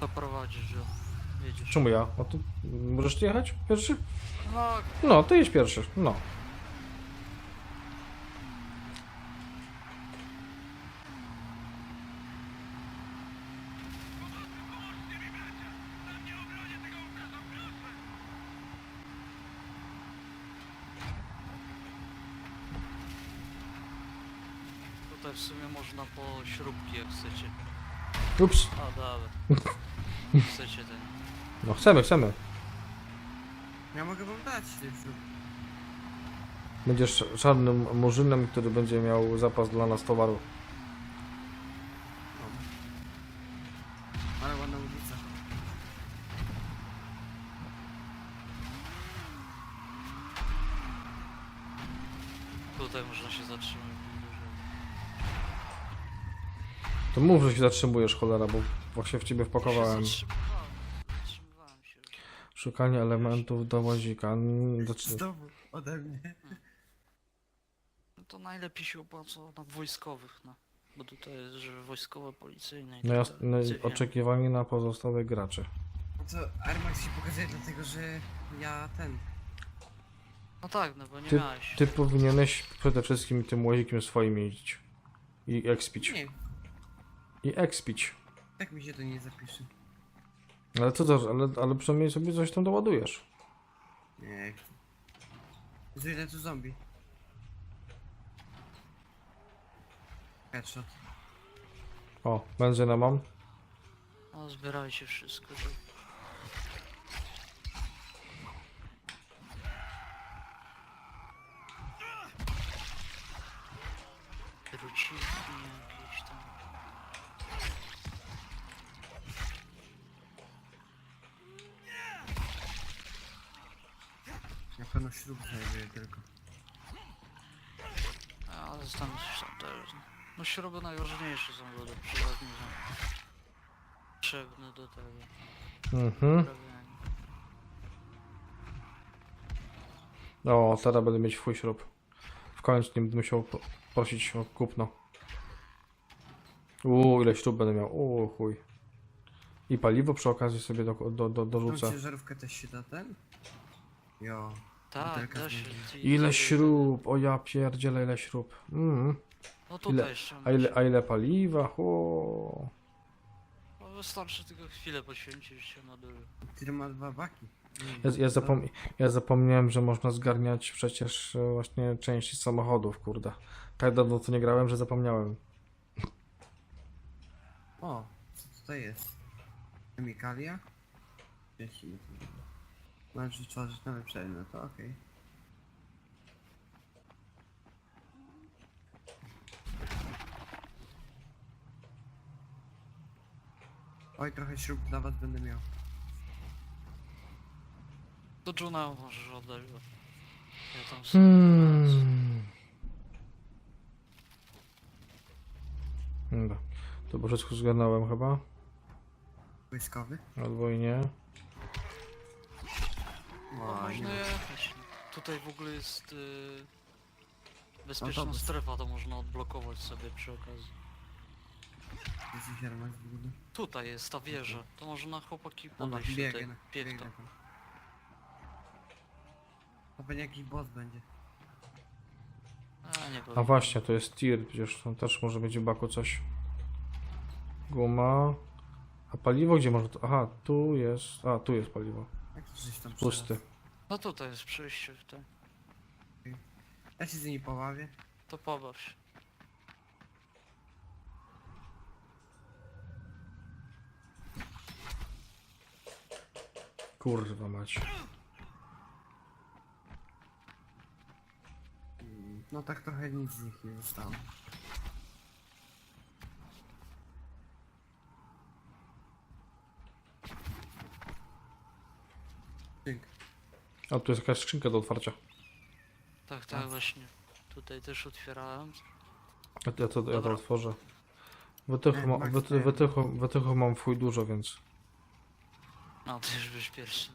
To prowadzisz go. Jedziesz. Czemu ja? A ty możesz ty jechać pierwszy? No, No, ty jedź pierwszy. No. tutaj w sumie można po śrubki jak chcecie. Ups. A, dobra. Chcecie ten. No chcemy, chcemy. Ja mogę wam dać ten śrub. Będziesz czarnym murzynem, który będzie miał zapas dla nas towaru. Ale ładna ulica. Tutaj można się zatrzymać. To mów, że się zatrzymujesz, cholera, bo właśnie w ciebie wpakowałem. Się zatrzymywałem. Zatrzymywałem się. Szukanie elementów do łazika. Mm. Znowu ode mnie. No to najlepiej się opłaca na wojskowych, no. Bo tutaj jest, że wojskowe, policyjne i No, ja, tak no, oczekiwanie na pozostałych graczy. No to Armax się pokazuje dlatego, że ja ten. No tak, no bo nie Ty- miałeś. Ty powinieneś przede wszystkim tym łazikiem swoim jeździć. I ekspić. Nie, I ekspić. Tak mi się to nie zapisze. Ale co to, ale, ale przynajmniej sobie coś tam doładujesz. Nie. Ile tu zombie. Headshot. O, benzynę mam. No zbierajcie wszystko. Że... Jakieś tam. Na pewno śrub znajduję tylko. Coś tam też. no. No śruby najważniejsze są do przeważnie są potrzebne do tego. Mhm. naprawiania. O, teraz będę mieć twój śrub. W końcu nie będę musiał po- prosić o kupno. Uuu, ile śrub będę miał. Uuu, chuj. I paliwo przy okazji sobie do, do, do, Tą dorzucę. ciężarówkę też się da ten? Jo. Tak, Butelka da z się. ty- Ile ty- śrub, o ja pierdzielę ile śrub. Mm. No tutaj ile- jeszcze. A ile, a ile paliwa? O. No wystarczy tylko chwilę poświęcić się na dole. Który ma dwa baki. Ja, ja, zapom ja zapomniałem, że można zgarniać przecież e, właśnie części samochodów, kurde. Tak dawno to nie grałem, że zapomniałem. O, co tutaj jest? Chemikalia? To. Znaczy tworzyć nowe przejmy, no to okej. Oj, trochę śrub dla was będę miał. Do Juna możesz oddać go. Ja tam sobie Hmm. Dobra. To bo wszystko zgarnąłem chyba. Wojskowy? Albo No, można jechać. Tutaj w ogóle jest y, bezpieczna Autobus. strefa, to można odblokować sobie przy okazji. W ogóle. Tutaj jest ta wieża, to można chłopaki Dobra, podejść biegnę tam. tam. To pewnie jakiś boss będzie. A nie A powiem. właśnie, to jest tir, przecież tam też może być w baku coś. Guma. A paliwo gdzie można to... Aha, tu jest... A, tu jest paliwo. Jak to żeś tam Pusty. No tutaj jest przejście w te. Ja się z nimi pobawię. To pobaw się. Kurwa mać. Mm, No tak trochę nic z nich nie zostało. A, tu jest jakaś skrzynka do otwarcia. Tak, tak właśnie. Tutaj też otwierałem. Ja, to- ja, to, ja to Dobra. otworzę. Wytychu, ma, Max, wyty, nie. wytychu, wytychu mam chuj dużo, więc... No ty już byś pierwszy.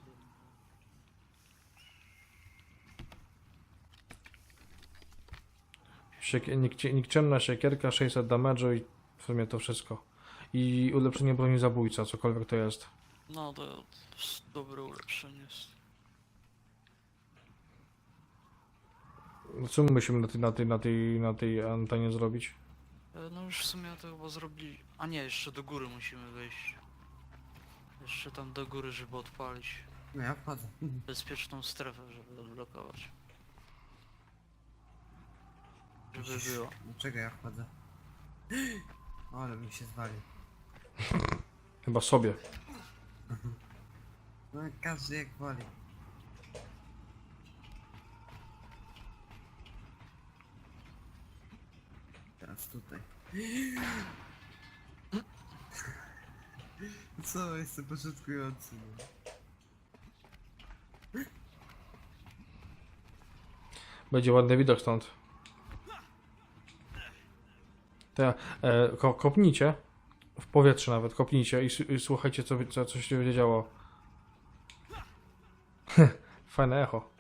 Siek, nik, nikczemna siekierka, 600 damage'u i w sumie to wszystko. i ulepszenie broni zabójca, cokolwiek to jest. No to jest dobre ulepszenie. jest. No Co my musimy na tej, na tej, na tej, na tej antenie zrobić? E, No już w sumie to chyba zrobili. A nie, jeszcze do góry musimy wejść. Jeszcze tam do góry, żeby odpalić No ja wchodzę. bezpieczną strefę, żeby odblokować. Żeby było. Dlaczego ja wchodzę? O, ale bym się zwalił. Chyba sobie. No każdy jak woli. Teraz tutaj. Co, jestem początkujący. no. Będzie ładny widok stąd. Te, e, ko, kopnijcie. W powietrze nawet, kopnijcie i, i słuchajcie, co, co, co się będzie działo. Fajne echo.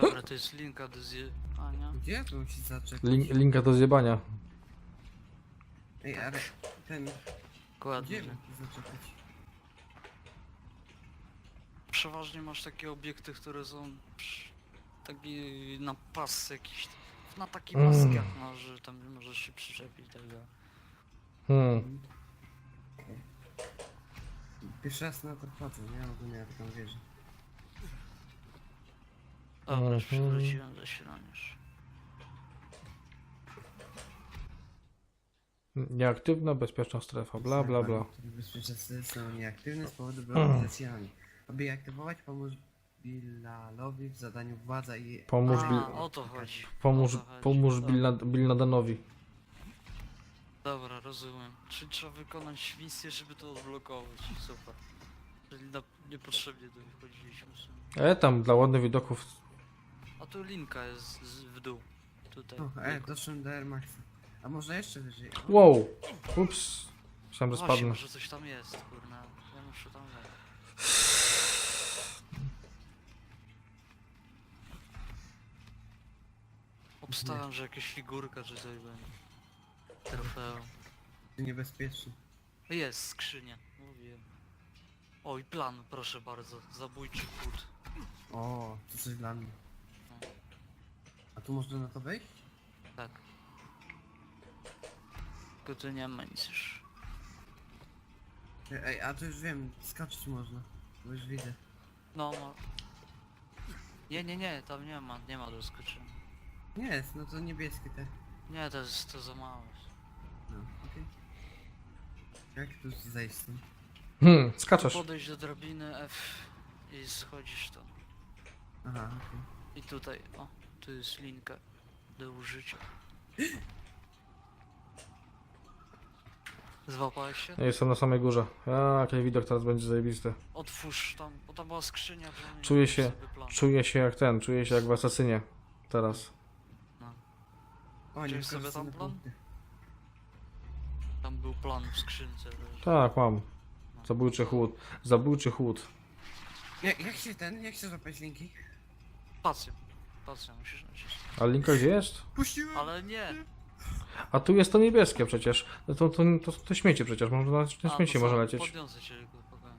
Dobra, to jest linka do zje... A nie? Gdzie tu musi zaczekać? Link, linka do zjebania. Ej, ale ten... Dokładnie. Gdzie musi zaczekać? Przeważnie masz takie obiekty, które są przy- taki na pas jakiś. Na takich Mm. paskach, no, że tam możesz się przyczepić tak dalej. Hmm. Pierwszy raz na to wchodzę, nie? Ogólnie ja taką wierzę. Dobra, już Mhm. przywróciłem. Nieaktywna, bezpieczna strefa, bla bla bla. Bezpieczeństwo są nieaktywne z powodu broni zasilania. Aby je aktywować, pomóż Bilalowi w zadaniu władza i... Pomóż A, Bil- o to chodzi. Pomóż, o to chodzi. pomóż Dobra. Bill, Nad- Bill Nadanowi. Dobra, rozumiem. Czyli trzeba wykonać misję, żeby to odblokować. Super. Czyli na, niepotrzebnie tu wchodziliśmy. w sumie. E, tam dla ładnych widoków. A tu linka jest z, w dół. Tutaj. O, e, doszłem do Air Maxa. A może jeszcze wyżej? Wow! Ups. Myślałem, że Właśnie, spadnę. może coś tam jest, kurna. Ja muszę tam wejść. Obstałem, że jakaś figurka czy coś będzie. Trofeum. To niebezpieczne. Jest skrzynia, mówiłem. O i plan, proszę bardzo. Zabójczy kłód. O, to coś dla mnie. Tu można na to wejść? Tak. Tylko tu nie ma nic już. Ej, a to już wiem, skaczyć można. Bo już widzę. No, ma... Nie, nie, nie, tam nie ma, nie ma do skoczenia. Nie jest, no to niebieskie te. Nie, to jest to za małe. No, okej. Jak tu zejść stąd? Hmm, skaczesz. Podejść do drabiny F i schodzisz tam. Aha, okej. I tutaj, o, tu jest linka do użycia. Złapałeś się? Jestem na samej górze. A, jaki widok teraz będzie zajebisty. Otwórz tam, bo tam była skrzynia. Czuję się- sobie. Czuję się jak ten, czuję się jak w asasynie. Teraz. O, nie Wziąłeś sobie tam plan? Tam był plan w skrzynce. Tak, mam. Zabójczy chłód. Zabójczy chłód. Jak, jak się ten, jak się złapać linki? Spację. Spację musisz nacisnąć. A linka gdzie jest? Puściłem! Ale nie! A tu jest to niebieskie przecież. No To, to, to, to śmieci przecież. Można na te A, śmieci to może co, lecieć. Podniosę cię tylko spokojnie.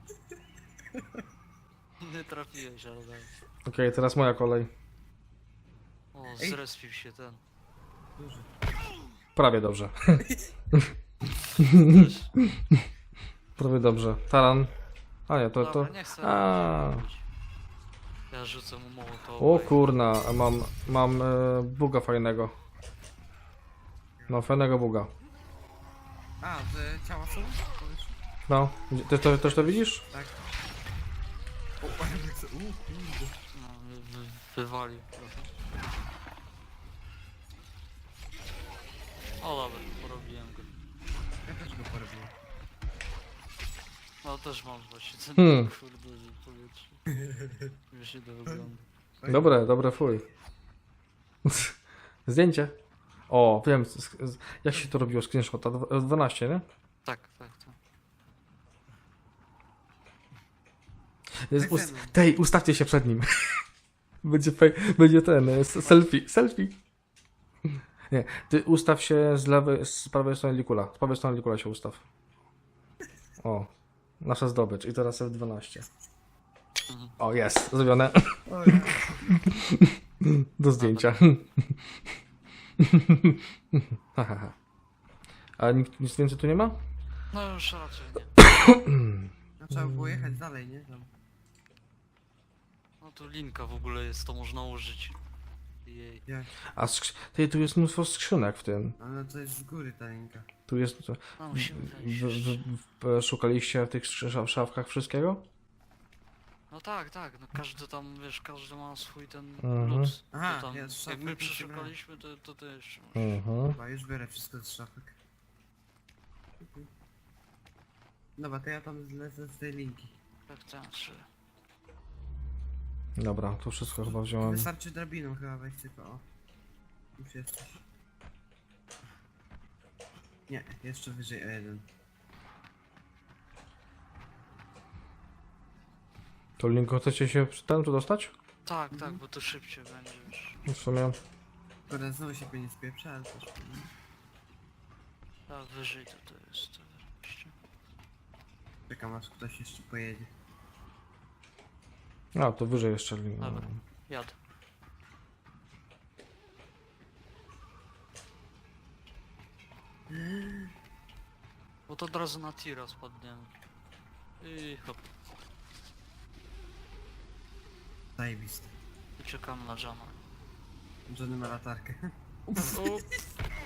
Nie trafiłeś, ale daj. Okej, teraz moja kolej. O, Ej. zrespił się ten. Duży. Prawie dobrze. Też. Prawie dobrze. Taran. A nie, to, to... Dobra, nie chcę A. robić. Ja rzucę mu mołotowa. O kurna, a mam, mam e, buga fajnego. No, fajnego buga. A, że ciała są? Powiesz? No, gdzie- ty to, też to widzisz? Tak. O, jak se- u, kurde. No, wy, wy, wywalił trochę. O dobra, porobiłem go. Ja też go porobiłem. No też mam właśnie ten Hmm. kurde w powietrzu. Już się to wygląda. Dobre, dobre fuj. Zdjęcie. O, wiem, z- jak się to robiło screenshota? Dwa- 12, nie? Tak, tak, tak. Jest, Tak ust tej, ustawcie się przed nim. będzie, będzie ten, e, s- selfie, selfie. Nie, ty ustaw się z lewej, z prawej strony Likula. Z prawej strony Likula się ustaw. O, nasza zdobycz. I teraz F12. O, jest, zrobione. Do zdjęcia. Ha, ha, ha. A nikt, nic więcej tu nie ma? No już raczej nie. No, trzeba było jechać dalej, nie? Tam. No tu linka w ogóle jest, to można użyć. Jej. A skrzy- ty, tu jest mnóstwo skrzynek w tym. Ale to jest z góry ta linka. Tu jest... No musimy W, w, jeszcze. w, szukaliście w tych skrzy- szafkach wszystkiego? No tak, tak, no każdy tam, wiesz, każdy ma swój ten Mhm. lód. Aha, to tam, jest szafka jak my przeszukaliśmy, to, to też. Mhm. Chyba już biorę wszystko z szafek. Dobra, to ja tam zlecę z tej linki. Tak, tak, trzy. Dobra, to wszystko chyba wziąłem. Wystarczy drabiną chyba wejść tylko, o. Już jesteś. Nie, jeszcze wyżej o jeden. To linką chcecie się przy ten tu dostać? Tak, Mhm. tak, bo to szybciej będzie, wiesz. W sumie. Kurde, znowu się nie spieprza, ale też... Tak, wyżej to to jest. to wreszcie. Czekam aż ktoś jeszcze pojedzie. A, to wyżej jeszcze. Dobra. Jadę. Bo to od razu na tira spadniemy. I hop, Zajebiste. i czekamy na Jana. Johnny ma latarkę.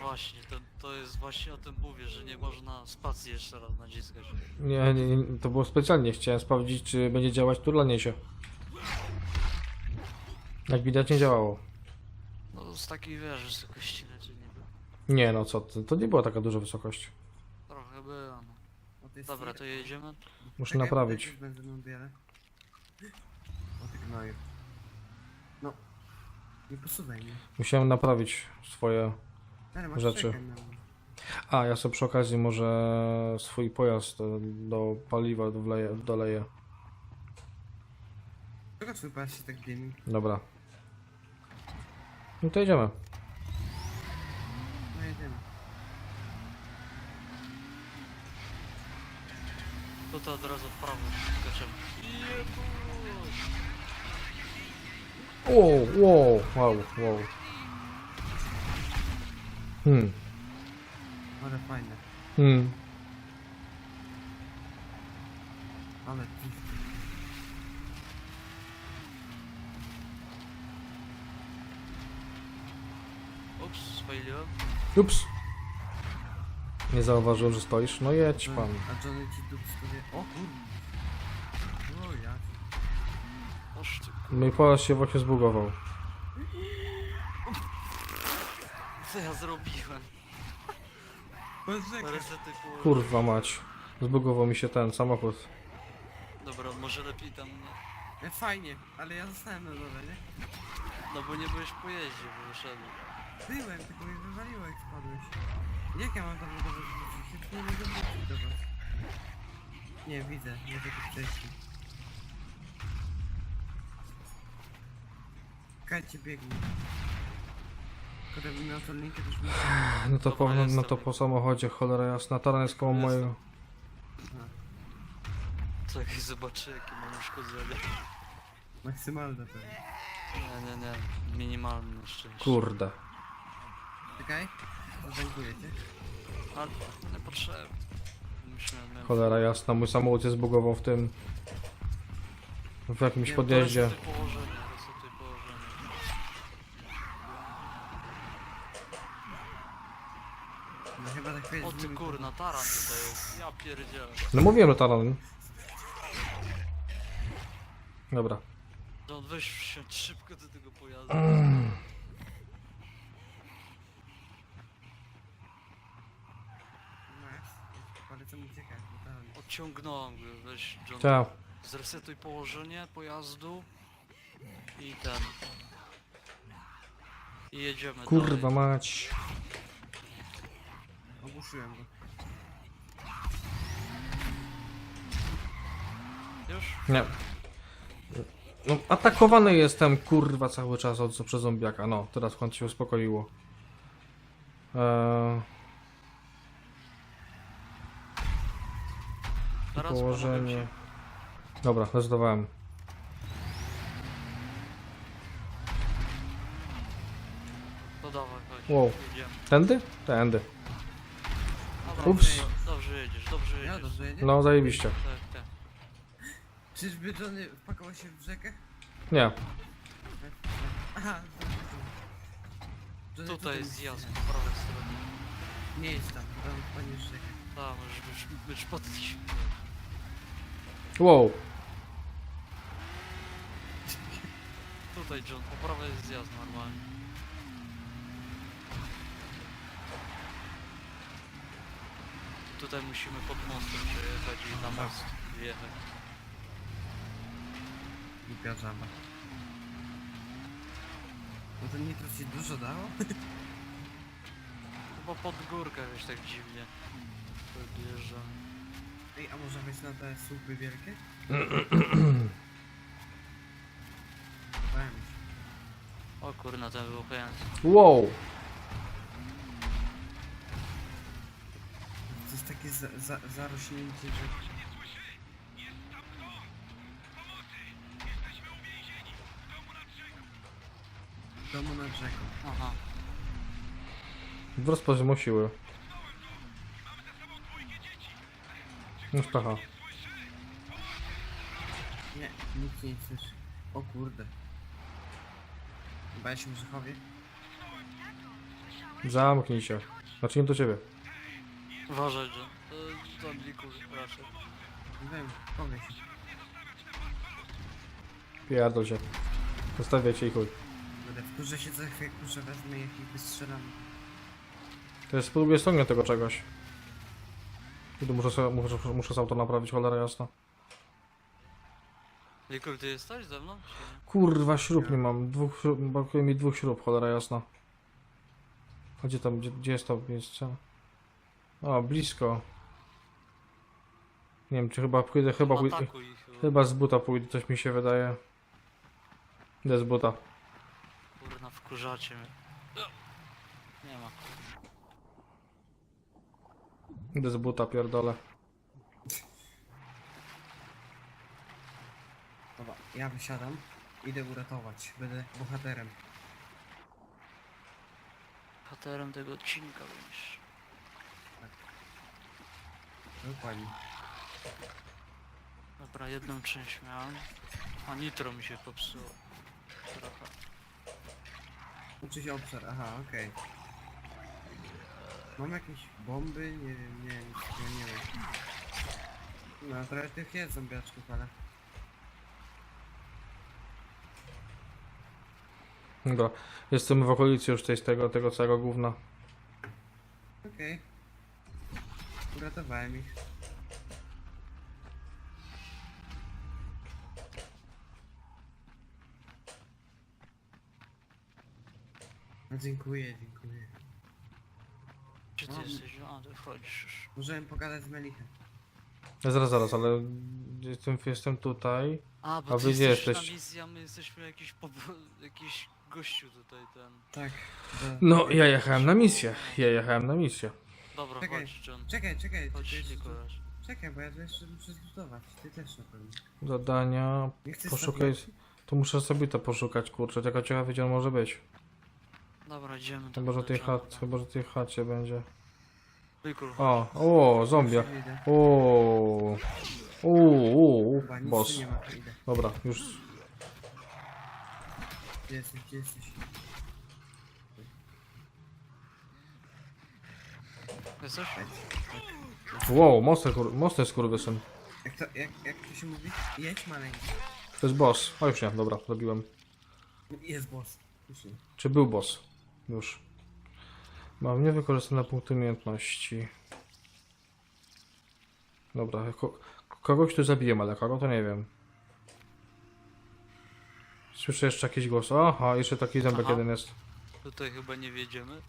Właśnie, to, to jest właśnie o tym mówię, że nie można spacji jeszcze raz naciskać. Nie, nie, nie, to było specjalnie. Chciałem sprawdzić, czy będzie działać turlanie się. Jak widać, nie działało. No z takiej wiesz, wysokości raczej nie było. Nie, no co ty, to nie była taka duża wysokość. Trochę była, no. O, to jest Dobra, to jedziemy. Muszę Czekaj, naprawić. też. O ty gnoju. No. Nie posuwaj mnie. Musiałem naprawić swoje. Ale masz Rzeczy. czekaj na mnie. A, ja sobie przy okazji może swój pojazd e, do paliwa wleję, doleję. Czego twój pas się tak dymi? Dobra. No to jedziemy. No jedziemy. To to od razu w prawo. Jebuś. Wow, wow, wow, wow. Hmm, Ale fajne. hmm. Ale. Ups, spaliłem. Ups. Nie zauważyłem, że stoisz. No jedź pan. A Johnny ci dup sobie. O kurde. O ja. Oż ty, Mój pojazd się właśnie zbugował. co ja zrobiłem? Poczekaj. Resety położyłem. Kurwa mać. Zbugował mi się ten samochód. Dobra, może lepiej tam nie. E, fajnie, ale ja zostałem na dole, nie? No bo nie byłeś po jeździe, bo wyszedłem. Byłem, tylko mnie wywaliło jak spadłeś. Jak ja mam tam do was wrócić? Ja nie mogę wrócić do was. Nie, widzę, widzę tu przejście. Czekajcie, biegnij. Gdybym miał tą linkę, to już bym... No to, po, no to po samochodzie, cholera jasna. Taran jest koło mojego. Czekaj, zobaczę jakie mam uszkodzenia. Maksymalne pewnie. Nie, nie, nie. Minimalne szczęście. Kurde. Czekaj, zatankuję cię. Ale niepotrzebne. Myśmy mieli... Cholera jasna, mój samochód jest zbugował w tym... W jakimś Nie, podjeździe. Położenie, położenie. No chyba tak. O ty kurna, taran tutaj jest. Ja pierdzielę. No mówiłem, że taran. Dobra. John, weź wsiądź szybko do tego pojazdu. Max, polecam uciekać, bo tam... Odciągnąłem go, weź John. Ta. Zresetuj położenie pojazdu. I ten. I jedziemy Kurwa dalej. mać. Ogłuszyłem go. Już? Nie. No, atakowany jestem, kurwa, cały czas od, przez zombiaka. No, teraz w końcu się uspokoiło. Eee, Zaraz położenie. panowie Dobra, zdecydowałem. się- To dawaj, chodź. Wow. Jedziemy. Tędy? Tędy. Dobra, Ups. dobrze- Dobrze jedziesz, dobrze Ja jedziesz. dobrze jedzie? No, zajebiście. Tak, tak. Czyżby Johnny wpakował się w rzekę? Nie. Aha, Johnny Tutaj jest zjazd po prawej stronie. Nie jest tam, tam wpadniesz w rzekę. Tam, już, już, już. Wow. Tutaj John, po prawej jest zjazd normalnie. Tutaj musimy pod mostem przejechać i na most wjechać. Głupia żaba. No to nitro ci dużo dało? Chyba pod górkę jakoś tak dziwnie. Podjeżdżam. Ej, a może wejść na te słupy wielkie? Bałem się. O kurna, ten wybuchający. Wow. To jest takie za, za, zarośnięcie, że... W domu nad rzeką. Aha. Wzrost poziomu siły. Już pecha. Nie, nikt nie słyszy. O kurde. Chyba ja się Grzechowie? Zamknij się. Znaczy nie do ciebie. Uważaj John. To tam liku raczej. Nie wiem, powie się. Pierdol się. Zostawię cię i chuj. Będę wkurzę się za chwilę, kurczę wezmę ich i wystrzelam. To jest po drugiej stronie tego czegoś. I tu muszę, sobie, muszę, muszę sam to naprawić, cholera jasna. Liku, ty jesteś ze mną? Czy nie? Kurwa, śrub nie mam. Dwóch, śrub- brakuje mi dwóch śrub, cholera jasna. A gdzie tam, gdzie, gdzie jest to miejsce? O, blisko. Nie wiem, czy chyba pójdę, chyba pójdę, Atakuj ich chyba. chyba z buta pójdę, coś mi się wydaje. Idę z buta. Kurna, wkurzacie mnie. Nie ma. Idę z buta, pierdolę. Dobra, ja wysiadam. Idę uratować. Będę bohaterem. Bohaterem tego odcinka będziesz. Dokładnie. Dobra, jedną część miałem. A nitro mi się popsuło. Trochę. Uczy się obszar, aha, okej. Mam jakieś bomby? Nie wiem, nie wiem, ja nie wiem. No, trochę tych jest zombiaczków, ale... Dobra, jestem w okolicy już tej, z tego, tego całego gówna. Okej. Uratowałem ich. No dziękuję, dziękuję. Gdzie ty No. jesteś? A, ty wchodzisz już. Możemy pogadać z Melichem. Zaraz, zaraz, ale jestem, jestem tutaj. A, bo A ty wy gdzie jesteś jesteś? na misji, a my jesteśmy jakiś, po... jakiś gościu tutaj ten. Tak. Do... No, ja jechałem na misję. Ja jechałem na misję. Dobra, Czekaj. chodź John. Czekaj, czekaj, Chodź ty jeszcze... Nikolas. czekaj, bo ja tu jeszcze muszę zlutować. Ty też na pewno. Zadania. Nie chcesz Poszukaj. sobie- To muszę sobie to poszukać, kurczę. Taka ciekawa gdzie on może być. Dobra, idziemy. Chyba, że tej chat, chyba, że tej chacie będzie. Wykul, O, o, zombie. O, o, Chyba nic boss. tu nie ma, to idę. Dobra, już. Gdzie jesteś, gdzie jesteś? Jesteś? Wow, mocny, kur, mocny skurwysyn. Jak to, jak, jak to się mówi? Jedź maleńki. To jest boss. O, już nie, dobra, zabiłem. Jest boss. Już nie. Czy był boss? Już. Mam niewykorzystane punkty umiejętności. Dobra, ko kogoś tu zabiłem, ale kogo to nie wiem. Słyszę jeszcze jakiś głos. Aha, jeszcze taki zębek Aha. jeden jest. Tutaj chyba nie wiedziemy.